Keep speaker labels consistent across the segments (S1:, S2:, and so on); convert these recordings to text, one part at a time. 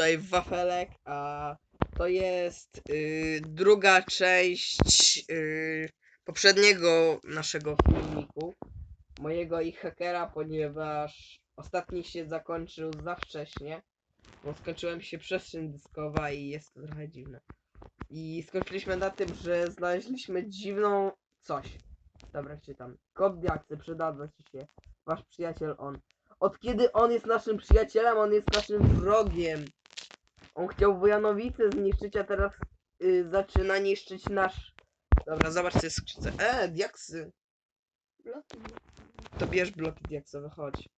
S1: tutaj wafelek, a to jest y, druga część y, poprzedniego naszego filmiku, mojego i hakera, ponieważ ostatni się zakończył za wcześnie, bo skończyłem się przestrzeń dyskowa i jest to trochę dziwne. I skończyliśmy na tym, że znaleźliśmy dziwną coś. Dobra, czytam. Kod diaksy, przydadzą ci się. Wasz przyjaciel on. Od kiedy on jest naszym przyjacielem, on jest naszym wrogiem. On chciał Wojanowice zniszczyć, a teraz y, zaczyna niszczyć nasz... Dobra, zobaczcie skrzydce. E, diaksy.
S2: Bloki.
S1: To bierz bloki diaksowe, chodź.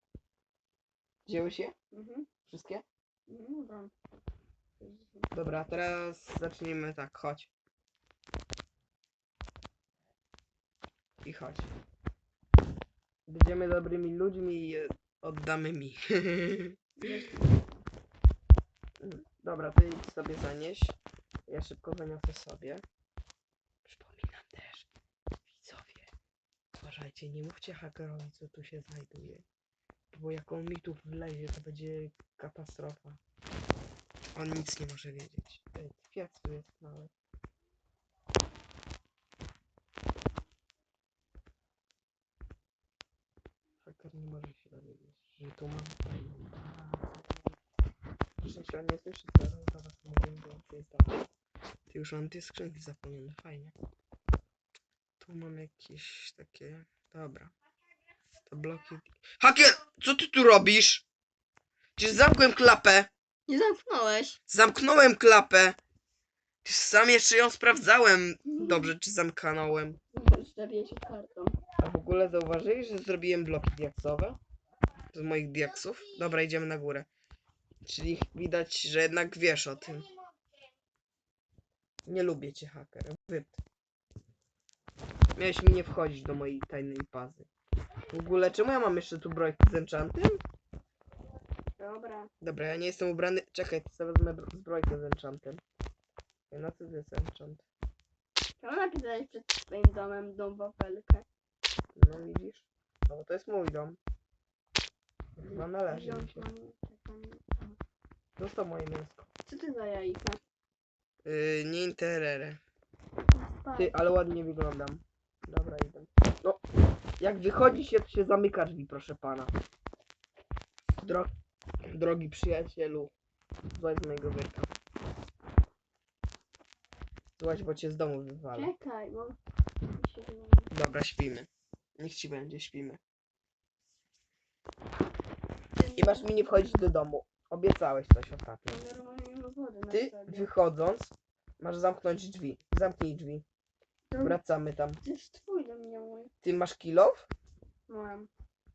S1: Wzięły się?
S2: Mhm.
S1: Wszystkie?
S2: No.
S1: Dobra, teraz zacznijmy tak, chodź. I chodź. Będziemy dobrymi ludźmi i je oddamy mi. Dobra, ty idź sobie zanieś. Ja szybko zaniosę sobie. Przypominam też, widzowie, uważajcie, nie mówcie hakerowi, co tu się znajduje. Bo jak on mi tu wlezie, to będzie katastrofa. On nic nie może wiedzieć. Kwiat tu jest mały. Haker nie może się dowiedzieć, że tu mam fajną. Przecież nie słyszy, co was mówię, bo to jest. Ty już mam te skrzynki zapełnione, fajnie. Tu mam jakieś takie... Dobra. To bloki... Hakier! Co ty tu robisz? Przecież zamkłem klapę!
S2: Nie zamknąłeś.
S1: Zamknąłem klapę! Przecież sam jeszcze ją sprawdzałem. Dobrze, czy zamknąłem.
S2: Zabiję się kartą.
S1: A w ogóle zauważyli, że zrobiłem bloki diaksowe? Z moich diaksów? Dobra, idziemy na górę. Czyli widać, że jednak wiesz o tym. Nie lubię cię, haker. Wyt. Miałeś mi nie wchodzić do mojej tajnej bazy. W ogóle, czemu ja mam jeszcze tu brojkę z enchantem?
S2: Dobra.
S1: Dobra, ja nie jestem ubrany. Czekaj, to sobie wezmę bro- zbrojkę z enchantem. Ej, Na co to jest enchant?
S2: Czemu napisałeś przed swoim domem dom wafelkę?
S1: No widzisz? No bo to jest mój dom. Chyba należy mi się. Został moje mięsko.
S2: Co ty za jajka?
S1: Yy, nie interere. Ty, ale ładnie wyglądam. Dobra, idę. No, jak wychodzi się, to się zamyka drzwi, proszę pana. Dro drogi przyjacielu. Złaź z mojego wyrka. Złaź, bo cię z domu wywalę.
S2: Czekaj, bo...
S1: Dobra, śpimy. Niech ci będzie, śpimy. I masz mi nie wchodzić do domu. Obiecałeś coś ostatnio.
S2: Ja Normalnie nie ma wody na
S1: Ty, wychodząc, masz zamknąć drzwi. Zamknij drzwi.
S2: To-
S1: Wracamy tam.
S2: Jest twój dom, nie mój.
S1: Ty masz kilow?
S2: Mam.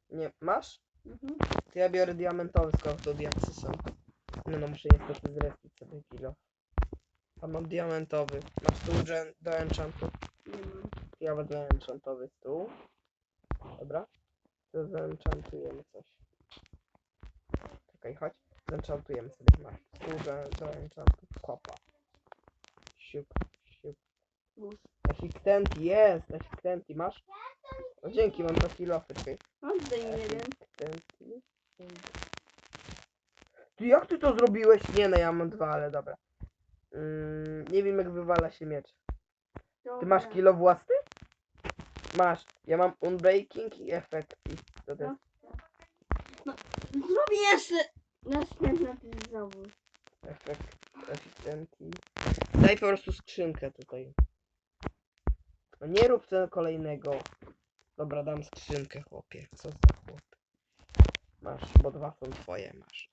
S1: Nie, masz?
S2: Mhm.
S1: To ja biorę diamentowy, skoro to diaksy są. No, no muszę niestety zrespić sobie kilo. A mam diamentowy. Masz tu gen- do enchantu.
S2: Nie mam.
S1: Ja wezmę enchantowy stół. Dobra. To zenchantujemy coś. Czekaj, chodź. Zenchantujemy sobie. Masz stół do, enchantu. Kopa. Siup, siup. Effiktenti, jest! Effiktenti, masz? O dzięki, mam dwa kilofy, czekaj.
S2: Oddaj mi jeden.
S1: Ty jak ty to zrobiłeś? Nie no, ja mam dwa, ale dobra. Mm, nie wiem jak wywala się miecz. Ty masz kilo własny? Masz. Ja mam unbreaking i effecti. To to jest
S2: Zrobię jeszcze następny ty znowu.
S1: efekt, efficiency. Daj po prostu skrzynkę tutaj. No nie rób ten kolejnego. Dobra, dam skrzynkę, chłopie. Co za chłop. Masz, bo dwa są twoje, masz.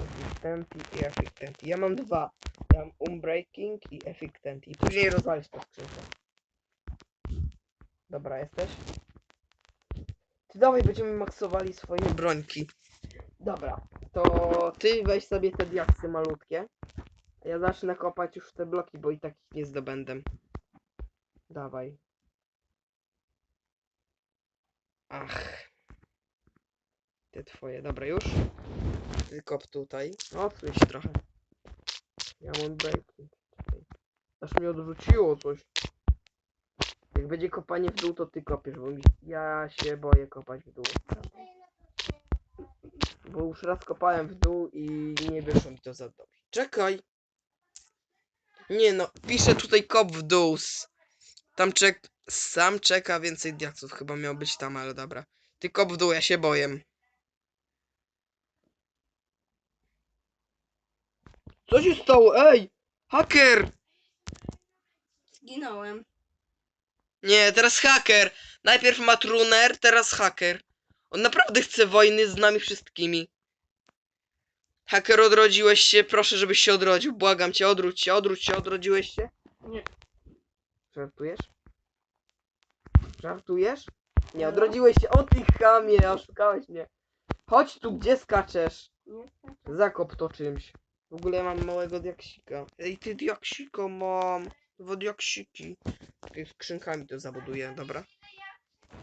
S1: Efficiency i effectivency. Ja mam dwa. Ja mam unbreaking i effectivency. I później rozwalisz tę skrzynkę. Dobra, jesteś? Ty dawaj, będziemy maksowali swoje brońki. Dobra, to ty weź sobie te diaksy malutkie. A ja zacznę kopać już te bloki, bo i tak ich nie zdobędę. Dawaj. Ach. Te twoje, dobra już. Wykop tutaj. Odsuń się trochę. Ja mam breaking. Aż mi odwróciło coś. Jak będzie kopanie w dół, to ty kopiesz, bo mi... ja się boję kopać w dół. Bo już raz kopałem w dół i nie wyszło mi to za dobrze. Czekaj! Nie no, piszę tutaj kop w dół. Tam czek... Sam czeka więcej diaksów. Chyba miał być tam, ale dobra. Ty kop w dół, ja się boję. Co się stało? Ej! Haker!
S2: Zginąłem.
S1: Nie, teraz haker. Najpierw matruner, teraz haker. On naprawdę chce wojny z nami wszystkimi. Haker, odrodziłeś się? Proszę, żebyś się odrodził. Błagam cię, odwróć się, odwróć się, odrodziłeś się?
S2: Nie.
S1: Żartujesz? Żartujesz? Nie,
S2: No.
S1: odrodziłeś się. O ty chamie, oszukałeś mnie. Chodź tu, gdzie skaczesz?
S2: Nie.
S1: Zakop to czymś. W ogóle ja mam małego diaksika. Ej, ty diaksiko mam. Dwa diaksiki. Czekaj, skrzynkami to zabuduję, dobra?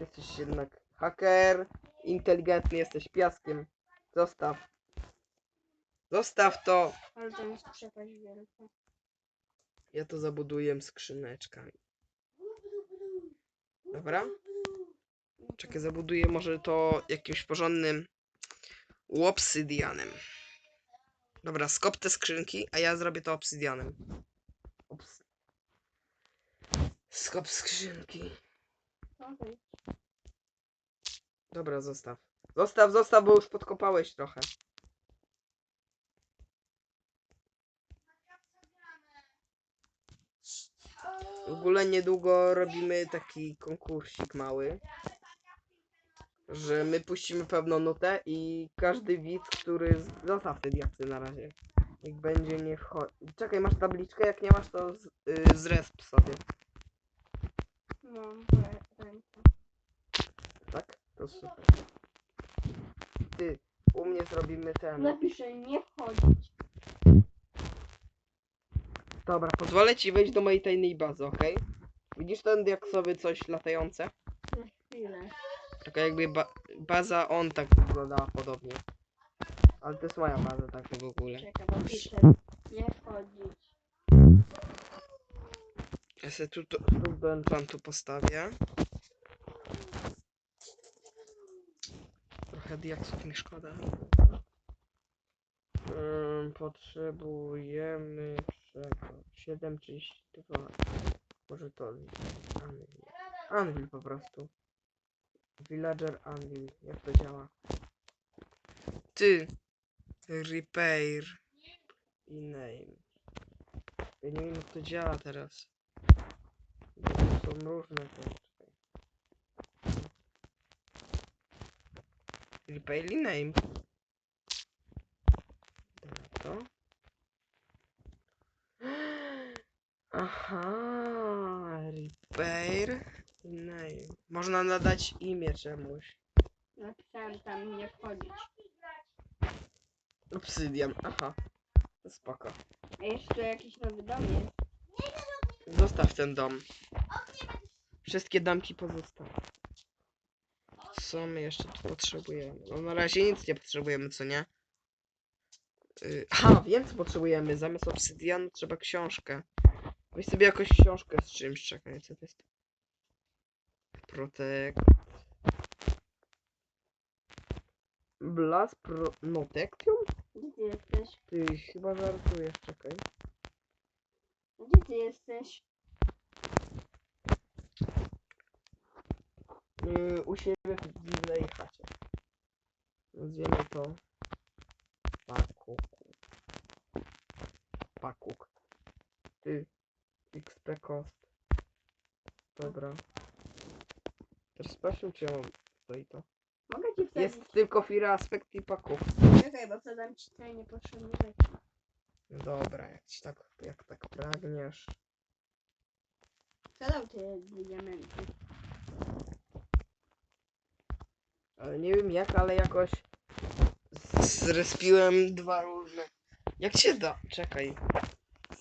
S1: Jesteś jednak haker. Inteligentny jesteś piaskiem. Zostaw. Zostaw to.
S2: Ale to jest przepaść wielka.
S1: Ja to zabuduję skrzyneczkami. Dobra? Czekaj, zabuduję może to jakimś porządnym obsydianem. Dobra, skop te skrzynki, a ja zrobię to obsydianem. Obs... Skop skrzynki.
S2: Okej.
S1: Dobra, zostaw. Zostaw, zostaw, bo już podkopałeś trochę. W ogóle niedługo robimy taki konkursik mały. Że my puścimy pewną nutę i każdy widz, który. Zostaw te diaksy na razie. Niech będzie nie wchodzi. Czekaj, masz tabliczkę? Jak nie masz, to z, y, zresp sobie.
S2: Mam rę- rękę.
S1: To super. Ty, u mnie zrobimy ten.
S2: Napiszę nie wchodzić.
S1: Dobra, pozwolę ci wejść do mojej tajnej bazy, okej? Widzisz ten diaksowy coś latające?
S2: Na chwilę.
S1: Taka jakby ba baza on tak wyglądała podobnie. Ale to jest moja baza tak w ogóle.
S2: Czekaj, bo piszę nie wchodzić.
S1: Ja sobie tu, tu, tu enchantu postawię. Trochę diaksów mi szkoda. Ym, potrzebujemy czego? 7,32. Może to Anvil. Anvil po prostu. Villager Anvil. Jak to działa? Ty. Repair. I name. Ja nie wiem jak to działa teraz. Bo to są różne te. Czekaj. Repair i name. Dobra, to. Aha, repair name. Można nadać imię czemuś.
S2: Napisałem tam nie wchodzić.
S1: Obsydian, aha. To Spoko.
S2: A jeszcze jakiś nowy dom jest.
S1: Zostaw ten dom. Wszystkie damki pozostały. Co my jeszcze tu potrzebujemy? No na razie nic nie potrzebujemy, co nie? Yy, aha, wiem co potrzebujemy. Zamiast obsydianu trzeba książkę. Weź sobie jakąś książkę z czymś, czekaj, co to jest? Protect. Blast pro... Notection?
S2: Gdzie ty jesteś?
S1: Ty chyba żartujesz, czekaj.
S2: Gdzie ty jesteś?
S1: Yy, u siebie w dziwnej chacie. Nazwiemy to Pakuk. Pakuk. Ty. XP cost. Dobra. Teraz sprawdźmy czy ja mam tutaj to.
S2: Mogę ci wsadzić?
S1: Jest tylko Fira Aspekt i Pakuk.
S2: Czekaj, bo wsadzam ci tutaj niepotrzebne rzeczy.
S1: Dobra, jak ci tak, jak tak pragniesz.
S2: Dał te diamenty?
S1: Ale nie wiem jak, ale jakoś zrespiłem dwa różne. Jak się da? Czekaj.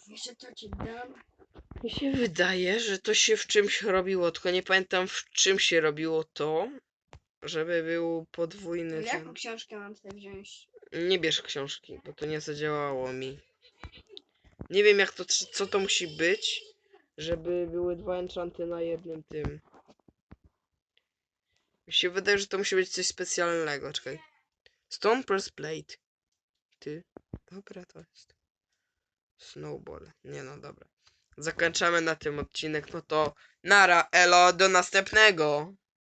S2: Jeszcze to ci dam.
S1: Mi się wydaje, że to się w czymś robiło, tylko nie pamiętam w czym się robiło to, żeby był podwójny
S2: Jaką
S1: ten.
S2: książkę mam sobie wziąć?
S1: Nie bierz książki, bo to nie zadziałało mi. Nie wiem jak to, co to musi być, żeby były dwa enchanty na jednym tym. Mi się wydaje, że to musi być coś specjalnego, czekaj. Stone Press Plate. Ty. Dobra, to jest. Snowball. Nie no, dobra. Zakończamy na tym odcinek. No to nara, elo, do następnego.